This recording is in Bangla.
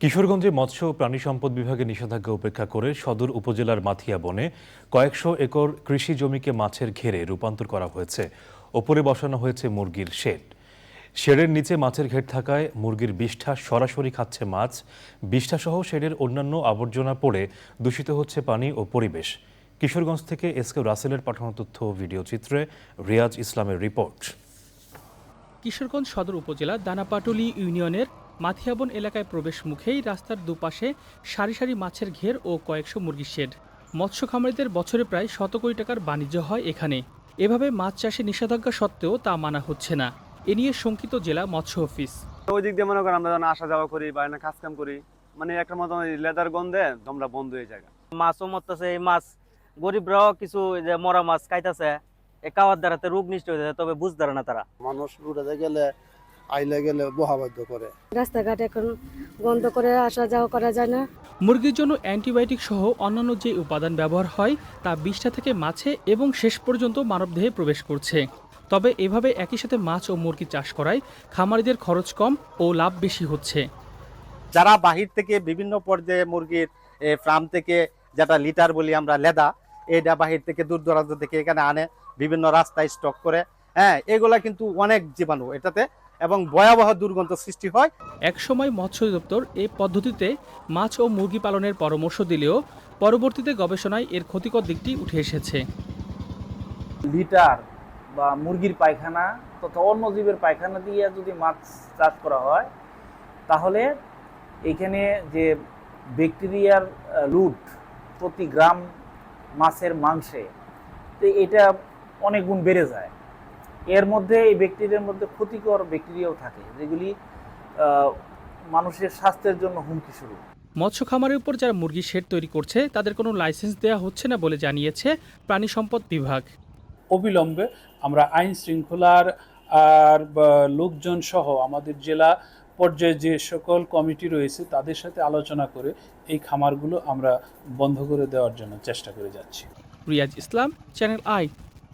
কিশোরগঞ্জে মৎস্য ও প্রাণী সম্পদ বিভাগের নিষেধাজ্ঞা উপেক্ষা করে সদর উপজেলার মাথিয়া বনে কয়েকশো একর কৃষি জমিকে মাছের ঘেরে রূপান্তর করা হয়েছে। ওপরে বসানো হয়েছে মুরগির শেড। শেডের নিচে মাছের ঘের থাকায় মুরগির বিষ্ঠা সরাসরি খাচ্ছে মাছ। বিষ্ঠা সহ শেডের অন্যান্য আবর্জনা পড়ে দূষিত হচ্ছে পানি ও পরিবেশ। কিশোরগঞ্জ থেকে এস কে রাসেলের পাঠানো তথ্য ভিডিও চিত্রে রিয়াজ ইসলামের রিপোর্ট। কিশোরগঞ্জ সদর উপজেলার দানাপাটুলি ইউনিয়নের মাথিয়াবন এলাকায় প্রবেশ মুখেই রাস্তার দুপাশে সারি সারি মাছের ঘের ও কয়েকশো মুরগির শেড। মৎস্য খামারিদের বছরে প্রায় শত কোটি টাকার বাণিজ্য হয় এখানে। এভাবে মাছ চাষে নিষেধাজ্ঞা সত্ত্বেও তা মানা হচ্ছে না। এ নিয়ে শঙ্কিত জেলা মৎস্য অফিস। ওই দিক দিয়ে মনে করেন আমরা যখন আসা যাওয়া করি বা এনে কাজ কাম করি মানে একটা মতো লেদার গন্ধে তোমরা বন্ধ হয়ে যায়। মাছও মরতেছে এই মাছ গরিবরাও কিছু যে মরা মাছ খাইতেছে এ খাওয়ার দ্বারাতে রোগ নিষ্ঠ হয়ে যায় তবে বুঝতে পারে না তারা। মানুষ রোডে গেলে আইলে গেলে বহাবাধ্য করে। রাস্তাঘাট এখন বন্ধ করে আসা যাওয়া করা যায় না। মুরগির জন্য অ্যান্টিবায়োটিক সহ অন্যান্য যে উপাদান ব্যবহার হয় তা বিষ্ঠা থেকে মাছে এবং শেষ পর্যন্ত মানবদেহে প্রবেশ করছে। তবে এভাবে একই সাথে মাছ ও মুরগি চাষ করায় খামারিদের খরচ কম ও লাভ বেশি হচ্ছে। যারা বাহির থেকে বিভিন্ন পর্যায়ে মুরগির ফার্ম থেকে যেটা লিটার বলি আমরা লেদা এটা বাহির থেকে দূর দূরান্ত থেকে এখানে আনে বিভিন্ন রাস্তায় স্টক করে। হ্যাঁ এগুলা কিন্তু অনেক জীবাণু। এটাতে এবং ভয়াবহ দুর্গন্ধ সৃষ্টি হয়। একসময় মৎস্য দপ্তর এই পদ্ধতিতে মাছ ও মুরগি পালনের পরামর্শ দিলেও পরবর্তীতে গবেষণায় এর ক্ষতিকর দিকটি উঠে এসেছে। লিটার বা মুরগির পায়খানা তথা অন্য জীবের পায়খানা দিয়ে যদি মাছ চাষ করা হয় তাহলে এখানে যে ব্যাকটেরিয়ার লুট প্রতি গ্রাম মাছের মাংসে তো এটা অনেক গুণ বেড়ে যায়। এর মধ্যে এই ব্যাকটেরিয়ার মধ্যে ক্ষতিকর ব্যাকটেরিয়াও থাকে যেগুলি মানুষের স্বাস্থ্যের জন্য হুমকি শুরু মৎস্য খামারের উপর যারা মুরগি শেড তৈরি করছে তাদের কোনো লাইসেন্স দেওয়া হচ্ছে না বলে জানিয়েছে প্রাণী সম্পদ বিভাগ। অবিলম্বে আমরা আইন শৃঙ্খলার আর বা লোকজন সহ আমাদের জেলা পর্যায়ে যে সকল কমিটি রয়েছে তাদের সাথে আলোচনা করে এই খামারগুলো আমরা বন্ধ করে দেওয়ার জন্য চেষ্টা করে যাচ্ছি। Riaz Islam channel I.